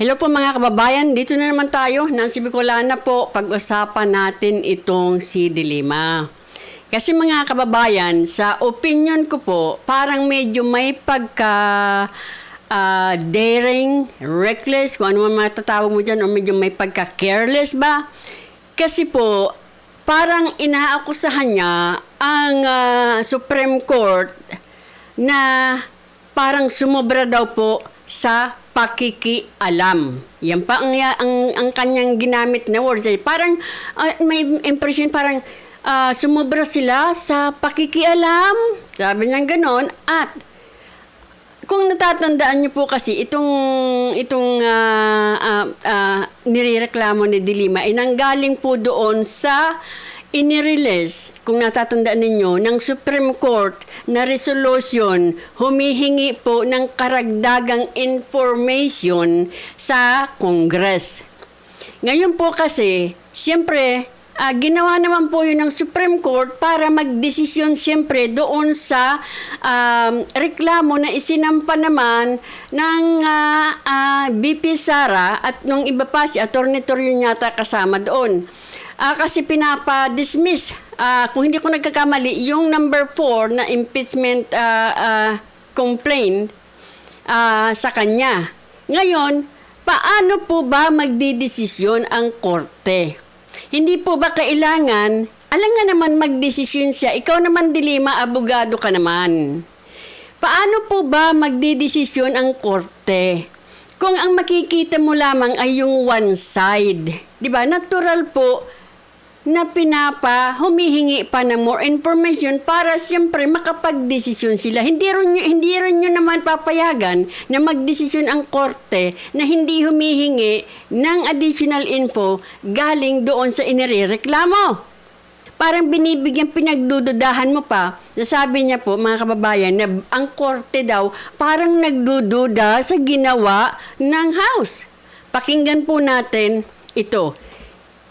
Hello po mga kababayan, dito na naman tayo. Nancy Bicolana po, pag-usapan natin itong si Dilima. Kasi mga kababayan, sa opinion ko po, parang medyo may pagka ah, daring, reckless, kung ano man matatawag mo dyan, o medyo may pagka careless ba? Kasi po, parang inaakusahan niya ang ah, Supreme Court na parang sumobra daw po sa pakikialam. Yan pa ang, ang, ang kanyang ginamit na words. Eh. Parang ah, may impression parang ah, sumobra sila sa pakikialam. Sabi niya ganon. At kung natatandaan niyo po kasi itong itong ah, ah, ah, nirereklamo ni Dilima ay nanggaling po doon sa inirelease, kung natatandaan ninyo, ng Supreme Court na resolution humihingi po ng karagdagang information sa Congress. Ngayon po kasi, siyempre, ah, ginawa naman po yun ng Supreme Court para magdesisyon siyempre doon sa um, reklamo na isinampa naman ng ah, ah, BP Sara at nung iba pa si Atty. Torrio yata kasama doon. Ah, kasi pinapa-dismiss, ah, kung hindi ko nagkakamali, yung number 4 na impeachment ah, ah, complaint ah, sa kanya. Ngayon, paano po ba magdidesisyon ang korte? Hindi po ba kailangan, alam nga naman magdesisyon siya, ikaw naman dilima, abogado ka naman. Paano po ba magdidesisyon ang korte? Kung ang makikita mo lamang ay yung one side, 'di ba? Natural po na pinapa, humihingi pa ng more information para siyempre makapagdesisyon sila. Hindi rin, hindi rin nyo naman papayagan na magdesisyon ang korte na hindi humihingi ng additional info galing doon sa inirereklamo. Parang binibigyan pinagdududahan mo pa. Nasabi niya po, mga kababayan, na ang korte daw parang nagdududa sa ginawa ng House. Pakinggan po natin ito.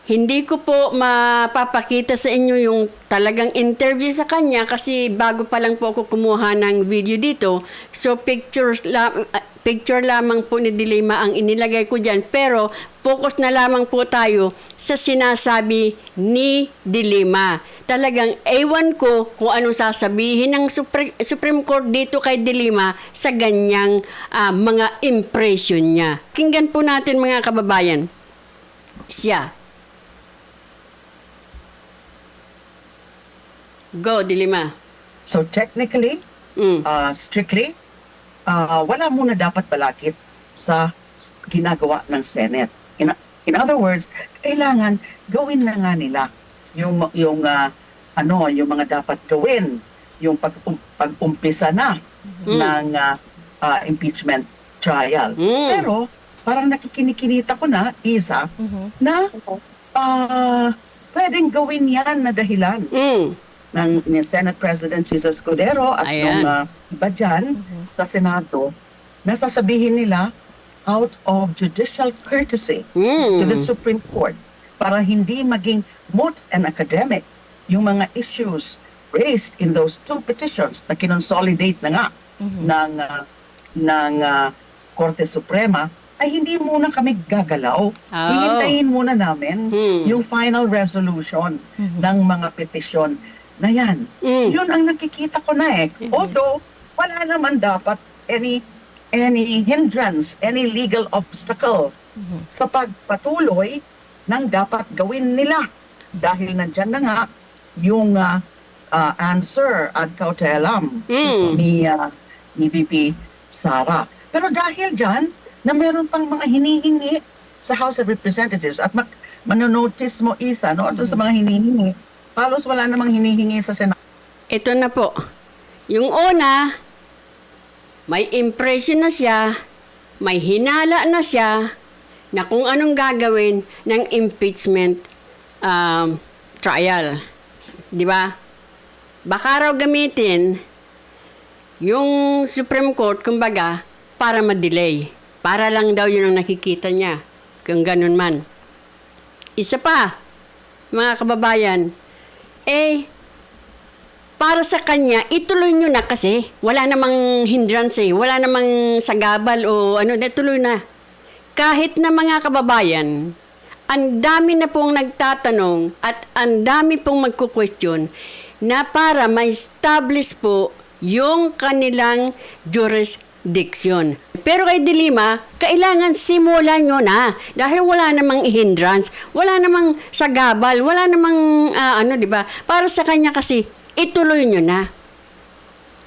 Hindi ko po mapapakita sa inyo yung talagang interview sa kanya kasi bago pa lang po ako kumuha ng video dito. So pictures la- ah, picture lamang po ni Dilima ang inilagay ko diyan pero focus na lamang po tayo sa sinasabi ni Dilima. Talagang ewan ko kung anong sasabihin ng Supre- Supreme Court dito kay Dilima sa ganyang ah, mga impression niya. Kinggan po natin mga kababayan. Siya. Go, Dilima. So technically, Mm. uh, strictly, uh, wala muna dapat balakit sa ginagawa ng Senate. In, in other words, kailangan gawin na nga nila yung yung uh, ano, yung mga dapat gawin, yung pag um, pag-umpisa na Mm. ng uh, uh, impeachment trial. Mm. Pero parang nakikinikinita ko na isa Mm-hmm. na uh, pwedeng gawin yan na dahilan Mm. Ng ni Senate President Jesus Cordero at Ayan. ng uh, iba dyan sa Senado na sasabihin nila out of judicial courtesy to the Mm. Supreme Court para hindi maging moot and academic yung mga issues raised in those two petitions na kinonsolidate na nga ng uh, ng uh, Korte Suprema ay hindi muna kami gagalaw. Oh. Hihintayin muna namin Hmm. yung final resolution ng mga petisyon na yan. Mm. Yun ang nakikita ko na eh. Although, wala naman dapat any any hindrance, any legal obstacle sa pagpatuloy ng dapat gawin nila. Dahil nandyan na nga yung ah, ah, answer ad cautelam Mm. ni, ah, ni VP Sara. Pero dahil dyan, na meron pang mga hinihingi sa House of Representatives at mak- manonotice mo isa no, doon sa mga hinihingi, halos wala namang hinihingi sa Senado. Ito na po. Yung una, may impression na siya, may hinala na siya na kung anong gagawin ng impeachment um, trial. Di ba? Baka raw gamitin yung Supreme Court, kumbaga, para ma-delay. Para lang daw yun ang nakikita niya. Kung ganun man. Isa pa, mga kababayan, eh, para sa kanya, ituloy nyo na kasi. Wala namang hindrance eh. Wala namang sagabal o ano, tuloy na. kahit na mga kababayan, ang dami na pong nagtatanong at ang dami pong magkukwestiyon na para ma-establish po yung kanilang jurisdiction. Pero kay Dilima, kailangan simulan nyo na dahil wala namang hindrance, wala namang sagabal, wala namang ah, ano, di ba? Para sa kanya kasi, ituloy nyo na.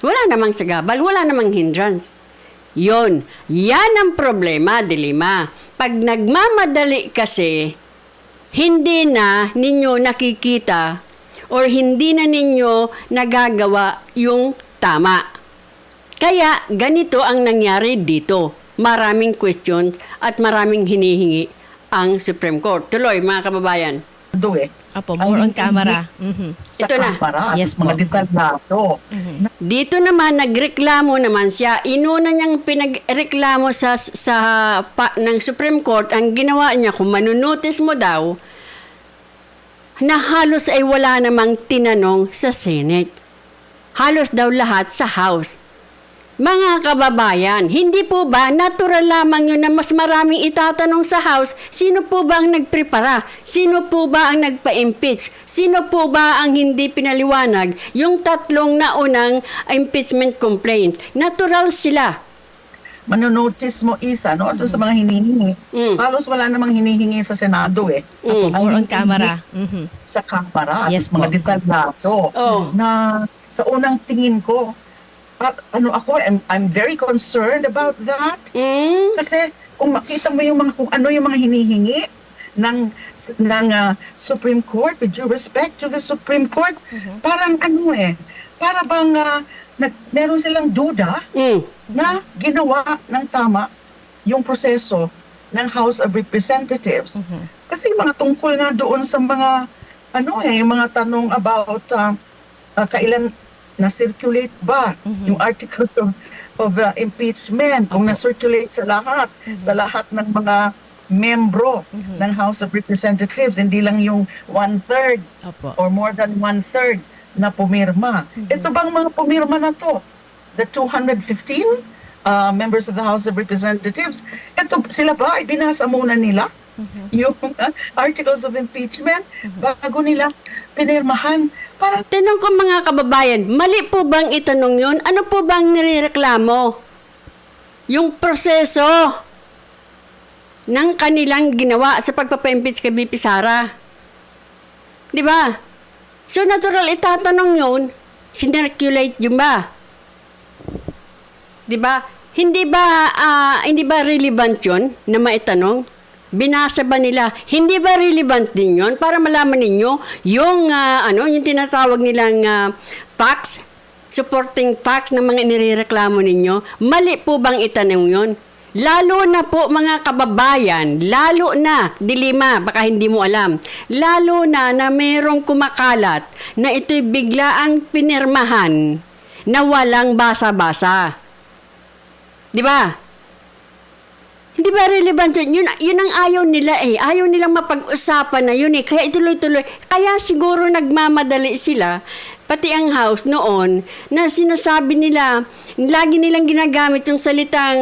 Wala namang sagabal, wala namang hindrance. Yon, yan ang problema, Dilima. Pag nagmamadali kasi, hindi na ninyo nakikita or hindi na ninyo nagagawa yung tama. Kaya ganito ang nangyari dito. Maraming questions at maraming hinihingi ang Supreme Court. Tuloy, mga kababayan. Do eh. Ang more on camera. Mhm. Sa Ito na. Yes mga detalyado. Dito naman nagreklamo naman siya. Inuna niyang pinagreklamo sa sa pa, ng Supreme Court ang ginawa niya kung manunotice mo daw na halos ay wala namang tinanong sa Senate. Halos daw lahat sa House. Mga kababayan, hindi po ba natural lamang yun na mas maraming itatanong sa House? Sino po ba ang nagprepara? Sino po ba ang nagpa-impeach? Sino po ba ang hindi pinaliwanag? Yung tatlong naunang impeachment complaint. Natural sila. Manonotice mo isa, no? Doon sa mga hinihingi. Mm. Halos wala namang hinihingi sa Senado eh. Mm. more on camera. Mhm. Sa kamara, Yes mga detalyado. Oh. Na sa unang tingin ko, at ano ako, I'm, I'm very concerned about that. Mm? Kasi kung makita mo yung mga kung ano yung mga hinihingi ng ng ah, Supreme Court with due respect to the Supreme Court, parang ano eh, para bang ah, nag, meron silang duda Mm. na ginawa ng tama yung proseso ng House of Representatives. Kasi yung mga tungkol nga doon sa mga ano eh, yung mga tanong about ah, ah, kailan na-circulate ba yung articles of, of ah, impeachment, kung na-circulate sa lahat, sa lahat ng mga membro ng House of Representatives, hindi lang yung one-third Opo. or more than one-third na pumirma. Ito bang mga pumirma na to? The 215 uh, members of the House of Representatives, ito sila ba? Ay binasa muna nila yung uh, articles of impeachment bago nila pinirmahan? Parang Tanong ko mga kababayan, mali po bang itanong yun? Ano po bang nireklamo? Yung proseso ng kanilang ginawa sa pagpapa-impeach kay BP Sara. Di ba? So natural itatanong yun, sinirculate yun ba? Di ba? Hindi ba ah, hindi ba relevant 'yon na maitanong? Binasa ba nila? Hindi ba relevant din 'yon para malaman ninyo yung ah, ano, yung tinatawag nilang ah, facts, supporting facts ng mga inireklamo ninyo? Mali po bang itanong 'yon? Lalo na po mga kababayan, lalo na, dilima, baka hindi mo alam, lalo na na mayroong kumakalat na ito'y biglaang pinirmahan na walang basa-basa. Di ba? Hindi ba relevant yun? yun? Yun ang ayaw nila eh. Ayaw nilang mapag-usapan na yun eh. Kaya ituloy-tuloy. Kaya siguro nagmamadali sila, pati ang house noon, na sinasabi nila, lagi nilang ginagamit yung salitang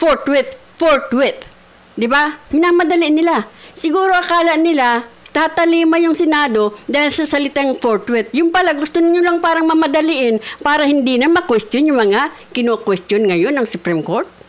forthwith, forthwith. Di ba? Minamadali nila. Siguro akala nila, tatalima yung Senado dahil sa salitang forthwith. Yung pala, gusto niyo lang parang mamadaliin para hindi na ma-question yung mga kino-question ngayon ng Supreme Court.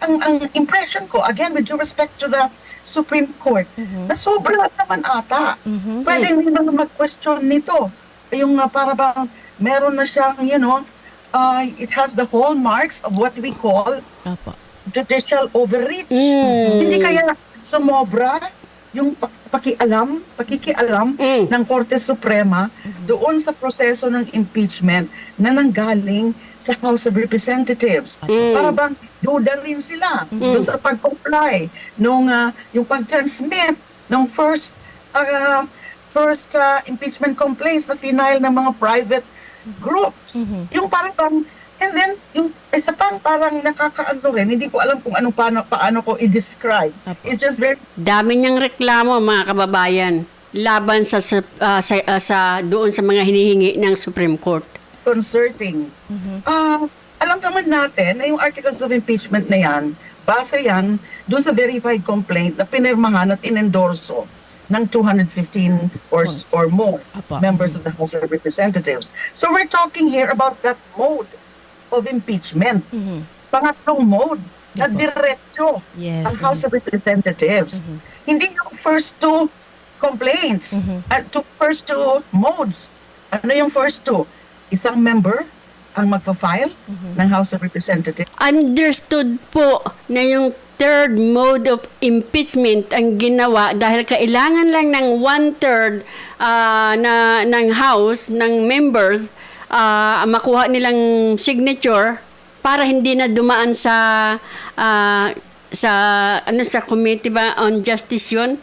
Ang, ang impression ko, again, with due respect to the Supreme Court, na sobra naman ata. Pwede hindi naman mag-question nito. Yung uh, para bang meron na siyang, you know, uh, it has the hallmarks of what we call Opo. judicial overreach. Mm. Hindi kaya sumobra yung pa- pakialam, pakikialam Mm. ng Korte Suprema doon sa proseso ng impeachment na nanggaling sa House of Representatives. Mm. Para bang duda rin sila doon sa pag-comply nung ah, yung pag-transmit ng first ah, first ah, impeachment complaints na final ng mga private groups. Yung parang bang And then, yung isa pang parang nakakaano rin, hindi ko alam kung anong paano, paano ko i-describe. It's just very Dami niyang reklamo mga kababayan laban sa sa, ah, sa, ah, sa doon sa mga hinihingi ng Supreme Court. Disconcerting. Ah, alam naman natin na yung articles of impeachment na yan, base yan doon sa verified complaint na pinirmahan at inendorso ng 215 or, or more Apo. members of the House of Representatives. So we're talking here about that mode of impeachment. Mhm. Pangatlong mode na diretso Yes. ang House of Representatives. Hindi yung first two complaints, Mhm. at two, first two modes. Ano yung first two? Isang member ang magpa-file ng House of Representatives. understood po na yung third mode of impeachment ang ginawa dahil kailangan lang ng one-third ah, na, ng House, ng members, ah, makuha nilang signature para hindi na dumaan sa ah, sa ano sa committee ba on justice yun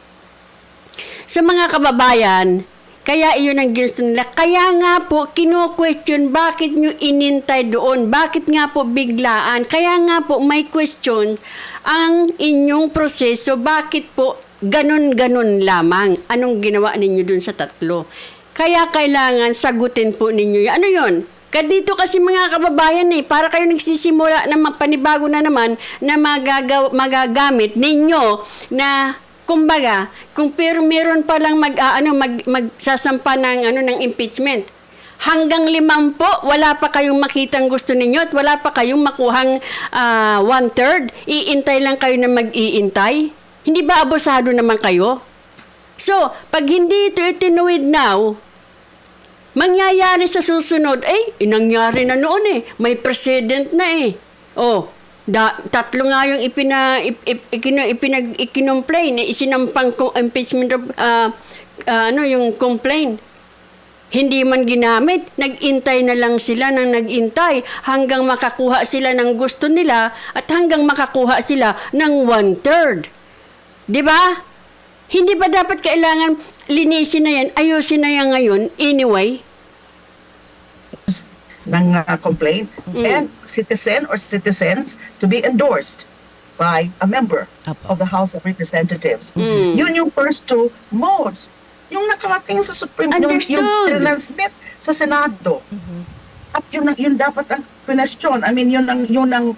sa mga kababayan, kaya iyon ang gusto nila. Kaya nga po, kino-question bakit nyo inintay doon? Bakit nga po biglaan? Kaya nga po may question ang inyong proseso. Bakit po ganon-ganon lamang? Anong ginawa ninyo doon sa tatlo? Kaya kailangan sagutin po ninyo. Ano yun? Kadito kasi mga kababayan eh, para kayo nagsisimula na mapanibago na naman na magagaw, magagamit ninyo na kumbaga, kung pero meron pa lang mag ah, ano mag magsasampa ng ano ng impeachment. Hanggang limampo, wala pa kayong makitang gusto ninyo at wala pa kayong makuhang ah, one-third. Iintay lang kayo na mag-iintay. Hindi ba abusado naman kayo? So, pag hindi ito itinuwid now, mangyayari sa susunod, eh, inangyari na noon eh. May president na eh. Oh, da, tatlo nga yung ipina, ip, ip, ikino, ipinag, ikinomplain, eh, isinampang ko- impeachment of, ah, ah, ano, yung complaint. Hindi man ginamit, nag-intay na lang sila ng nag-intay hanggang makakuha sila ng gusto nila at hanggang makakuha sila ng one-third. Di ba? Hindi ba dapat kailangan linisin na yan, ayusin na yan ngayon anyway? ng uh, complaint and citizen or citizens to be endorsed by a member Apo. of the House of Representatives. Mm. Yun yung first two modes. Yung nakarating sa Supreme, yung, yung Understood. transmit sa Senado. At yun, ang- yun dapat ang pinestyon. I mean, yun ang, yun ang,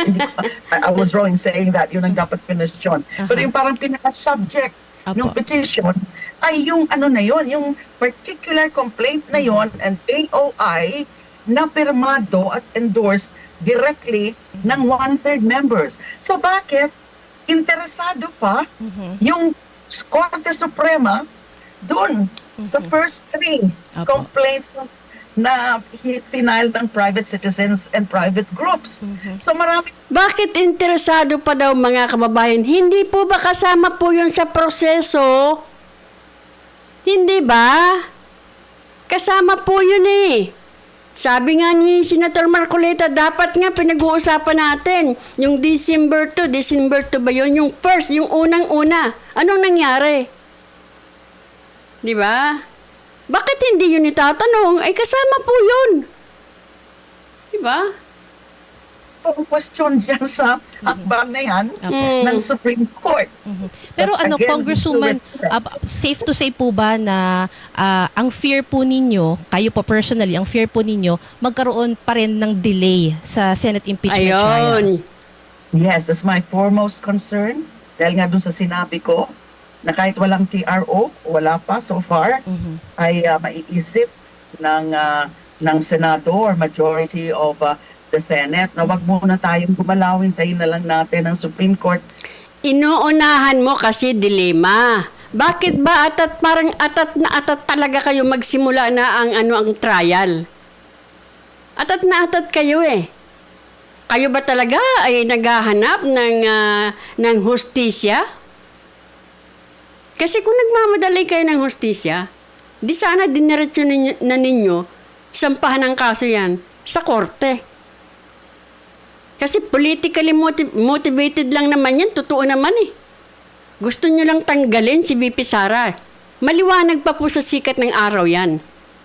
I, I was wrong in saying that, yun ang dapat pinestyon. Pero yung parang pinaka-subject Apo. ng petition ay yung ano na yun, yung particular complaint na yun and AOI na pirmado at endorsed directly ng one-third members. So bakit interesado pa yung Korte Suprema doon sa first three Apo. complaints na final ng private citizens and private groups. So marami Bakit interesado pa daw mga kababayan? Hindi po ba kasama po yun sa proseso? Hindi ba? Kasama po yun eh. Sabi nga ni Senator Marcoleta, dapat nga pinag-uusapan natin yung December 2, December 2 ba yun? Yung first, yung unang-una. Anong nangyari? Di ba? Bakit hindi yun itatanong? Ay kasama po yun. Di ba? Pong question dyan sa akbang na yan. Mm. ng Supreme Court. Pero But ano, again, Congresswoman, respect. ah, safe to say po ba na ah, ang fear po ninyo, kayo po personally, ang fear po ninyo, magkaroon pa rin ng delay sa Senate impeachment trial? Ayun. Yes, that's my foremost concern. Dahil nga dun sa sinabi ko, na kahit walang TRO, wala pa so far, Mhm. ay ah, maiisip ng, ah, ng Senado or majority of ah, the Senate na wag muna tayong gumalawin, tayo na lang natin ang Supreme Court Inuunahan mo kasi dilema. Bakit ba atat parang atat na atat talaga kayo magsimula na ang ano ang trial? Atat na atat kayo eh. Kayo ba talaga ay naghahanap ng ah, ng hustisya? Kasi kung nagmamadali kayo ng hustisya, di sana diniretso na ninyo sampahan ng kaso yan sa korte. Kasi politically motiv- motivated lang naman yan. Totoo naman eh. Gusto nyo lang tanggalin si BP Sara. Maliwanag pa po sa sikat ng araw yan.